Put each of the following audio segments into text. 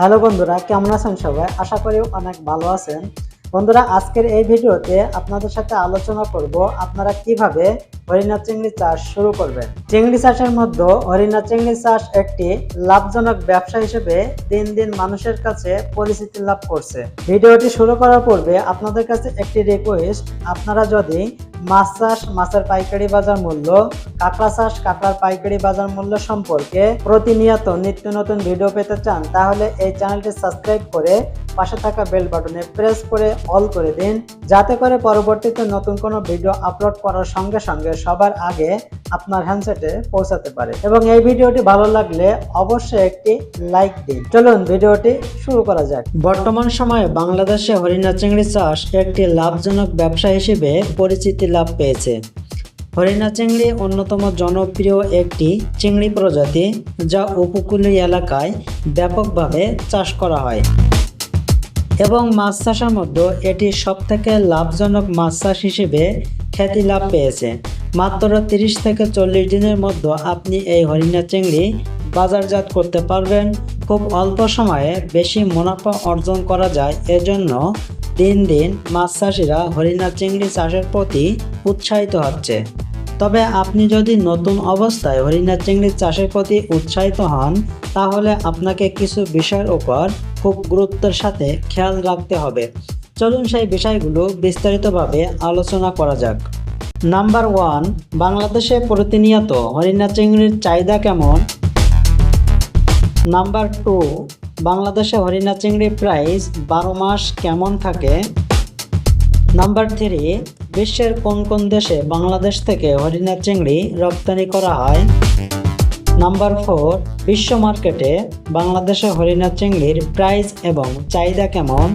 Hello বন্ধুরা, কেমন আছেন সবাই? আশা করি অনেক ভালো আছেন। বন্ধুরা, আজকের এই ভিডিওতে আপনাদের সাথে আলোচনা করব আপনারা কীভাবে হরিণা চিংড়ি চাষ শুরু করবেন। চিংড়ি চাষের মধ্যে হরিণা চিংড়ি চাষ একটি লাভজনক ব্যবসা হিসেবে দিন দিন মানুষের কাছে পরিচিতি লাভ করছে। ভিডিওটি শুরু করার পূর্বে আপনাদের কাছে একটি রিকোয়েস্ট আপনারা যদি মাছ চাষ, মাছের পাইকারি বাজার মূল্য, কাঁকড়া চাষ, কাঁকড়ার পাইকারি বাজার মূল্য সম্পর্কে প্রতিনিয়ত নিত্য নতুন ভিডিও পেতে চান, তাহলে এই চ্যানেলটি সাবস্ক্রাইব করে পাশে থাকা বেল বাটনে প্রেস করে অল করে দিন, যাতে করে পরবর্তীতে নতুন কোনো ভিডিও আপলোড করার সঙ্গে সঙ্গে সবার আগে আপনার হ্যান্ডসেটে পৌঁছাতে পারে। এবং এই ভিডিওটি ভালো লাগলে অবশ্যই একটি লাইক দিন। চলুন ভিডিওটি শুরু করা যাক। বর্তমান সময়ে বাংলাদেশে হরিণা চিংড়ি চাষ একটি লাভজনক ব্যবসা হিসেবে পরিচিতি লাভ পেয়েছে। হরিণা চিংড়ি অন্যতম জনপ্রিয় একটি চিংড়ি প্রজাতি যা উপকূলীয় এলাকায় ব্যাপকভাবে চাষ করা হয়। এবং মাছ চাষের মধ্যে এটি সবথেকে লাভজনক মাছ চাষ হিসেবে খ্যাতি লাভ পেয়েছে। মাত্র তিরিশ থেকে চল্লিশ দিনের মধ্যে আপনি এই হরিণা চিংড়ি বাজারজাত করতে পারবেন। খুব অল্প সময়ে বেশি মুনাফা অর্জন করা যায়। এজন্য দিন দিন মাছ চাষিরা হরিণা চিংড়ি চাষের প্রতি উৎসাহিত হচ্ছে। তবে আপনি যদি নতুন অবস্থায় হরিণা চিংড়ি চাষের প্রতি উৎসাহিত হন, তাহলে আপনাকে কিছু বিষয়ের উপর খুব গুরুত্বের সাথে খেয়াল রাখতে হবে। চলুন সেই বিষয়গুলো বিস্তারিতভাবে আলোচনা করা যাক। নাম্বার ওয়ান, বাংলাদেশে প্রতিনিয়ত হরিণা চিংড়ির চাহিদা কেমন? নাম্বার টু বাংলাদেশে হরিণা চিংড়ি প্রাইস বারো মাস কেমন থাকে? নাম্বার থ্রি বিশ্বের কোন কোন দেশে বাংলাদেশ থেকে হরিণা চিংড়ি রপ্তানি করা হয়? নাম্বার ফোর বিশ্ব মার্কেটে বাংলাদেশে হরিণা চিংড়ির প্রাইস এবং চাহিদা কেমন?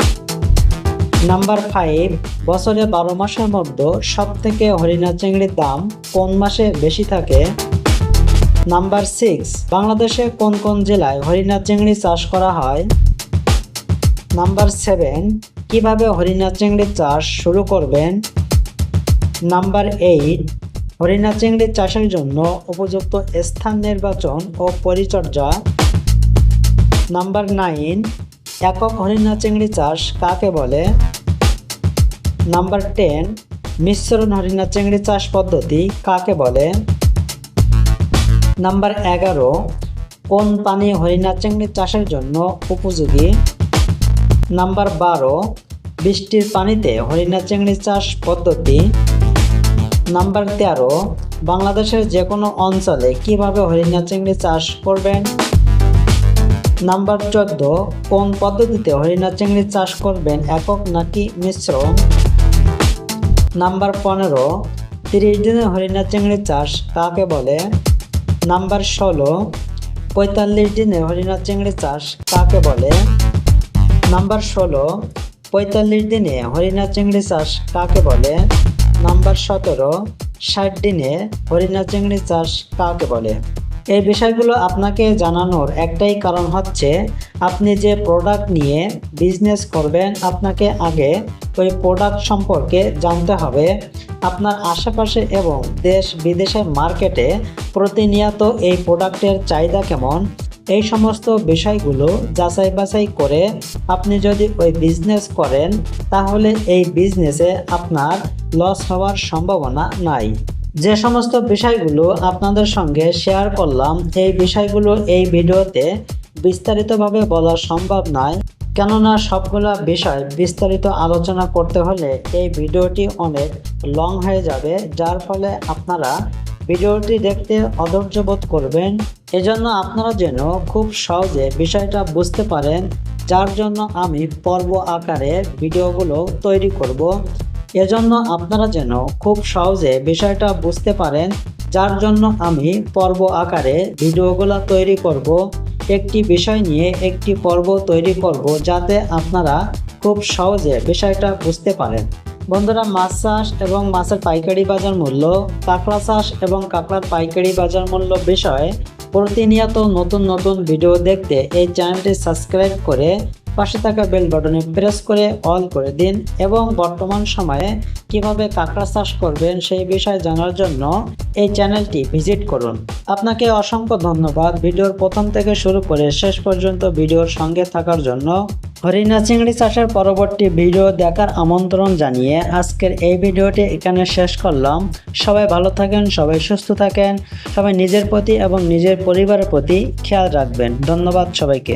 নাম্বার ফাইভ বছরে বারো মাসের মধ্যে সব থেকে হরিণা চিংড়ির দাম কোন মাসে বেশি থাকে? নাম্বার সিক্স বাংলাদেশে কোন কোন জেলায় হরিণা চিংড়ি চাষ করা হয়? নাম্বার সেভেন, কীভাবে হরিণা চিংড়ি চাষ শুরু করবেন? নাম্বার এইট হরিণা চিংড়ি চাষের জন্য উপযুক্ত স্থান নির্বাচন ও পরিচর্যা? নাম্বার নাইন, একক হরিণা চিংড়ি চাষ কাকে বলে? নাম্বার টেন, মিশ্রণ হরিণা চিংড়ি চাষ পদ্ধতি কাকে বলে? নাম্বার এগারো, কোন পানি হরিণা চিংড়ি চাষের জন্য উপযোগী? নাম্বার বারো, বৃষ্টির পানিতে হরিণা চিংড়ি চাষ পদ্ধতি? নাম্বার তেরো, বাংলাদেশের যে কোনো অঞ্চলে কীভাবে হরিণা চিংড়ি চাষ করবেন? নাম্বার চোদ্দ, কোন পদ্ধতিতে হরিণা চিংড়ি চাষ করবেন একক নাকি মিশ্র নাম্বার পনেরো, তিরিশ দিনে হরিণা চিংড়ি চাষ কাকে বলে? নাম্বার ষোলো, পঁয়তাল্লিশ দিনে হরিণা চিংড়ি চাষ কাকে বলে? নাম্বার ষোলো, পঁয়তাল্লিশ দিনে হরিণা চিংড়ি চাষ কাকে বলে? নাম্বার সতেরো, ষাট দিনে হরিণা চিংড়ি চাষ কাকে বলে? এই বিষয়গুলো আপনাকে জানানোর একটাই কারণ হচ্ছে, আপনি যে প্রোডাক্ট নিয়ে বিজনেস করবেন, আপনাকে আগে ওই প্রোডাক্ট সম্পর্কে জানতে হবে। আপনার আশেপাশে এবং দেশ বিদেশের মার্কেটে প্রতিনিয়ত এই প্রোডাক্টের চাহিদা কেমন? এই সমস্ত বিষয়গুলো যাচাই বাছাই করে আপনি যদি ওই বিজনেস করেন, তাহলে এই বিজনেসে আপনার লস হওয়ার সম্ভাবনা নাই। যে সমস্ত বিষয়গুলো আপনাদের সঙ্গে শেয়ার করলাম, এই বিষয়গুলো এই ভিডিওতে বিস্তারিতভাবে বলা সম্ভব নয়। কেননা সবগুলা বিষয় বিস্তারিত আলোচনা করতে হলে এই ভিডিওটি অনেক লং হয়ে যাবে, যার ফলে আপনারা ভিডিওটি দেখতে অধৈর্য বোধ করবেন। এজন্য আপনারা যেন খুব সহজে বিষয়টা বুঝতে পারেন, যার জন্য আমি পর্ব আকারে ভিডিওগুলো তৈরি করব। এজন্য আপনারা যেন খুব সহজে বিষয়টা বুঝতে পারেন, যার জন্য আমি পর্ব আকারে ভিডিওগুলো তৈরি করব, একটি বিষয় নিয়ে একটি পর্ব তৈরি করব, যাতে আপনারা খুব সহজে বিষয়টা বুঝতে পারেন। বন্ধুরা, মাছ চাষ এবং মাছের পাইকারি বাজার মূল্য, কাঁকড়া চাষ এবং কাঁকড়ার পাইকারি বাজার মূল্য বিষয়ে প্রতিনিয়ত নতুন নতুন ভিডিও দেখতে এই চ্যানেলটি সাবস্ক্রাইব করে পাশে থাকা বেল বাটনে প্রেস করে অল করে দিন এবং বর্তমান সময়ে কীভাবে কাঁকড়া চাষ করবেন সেই বিষয়ে জানার জন্য এই চ্যানেলটি ভিজিট করুন। আপনাকে অসংখ্য ধন্যবাদ। ভিডিওর প্রথম থেকে শুরু করে শেষ পর্যন্ত ভিডিওর সঙ্গে থাকার জন্য হরিণা চিংড়ি চাষের পরবর্তী ভিডিও দেখার আমন্ত্রণ জানিয়ে আজকের এই ভিডিওটি এখানে শেষ করলাম। সবাই ভালো থাকেন, সবাই সুস্থ থাকেন, সবাই নিজের প্রতি এবং নিজের পরিবারের প্রতি খেয়াল রাখবেন। ধন্যবাদ সবাইকে।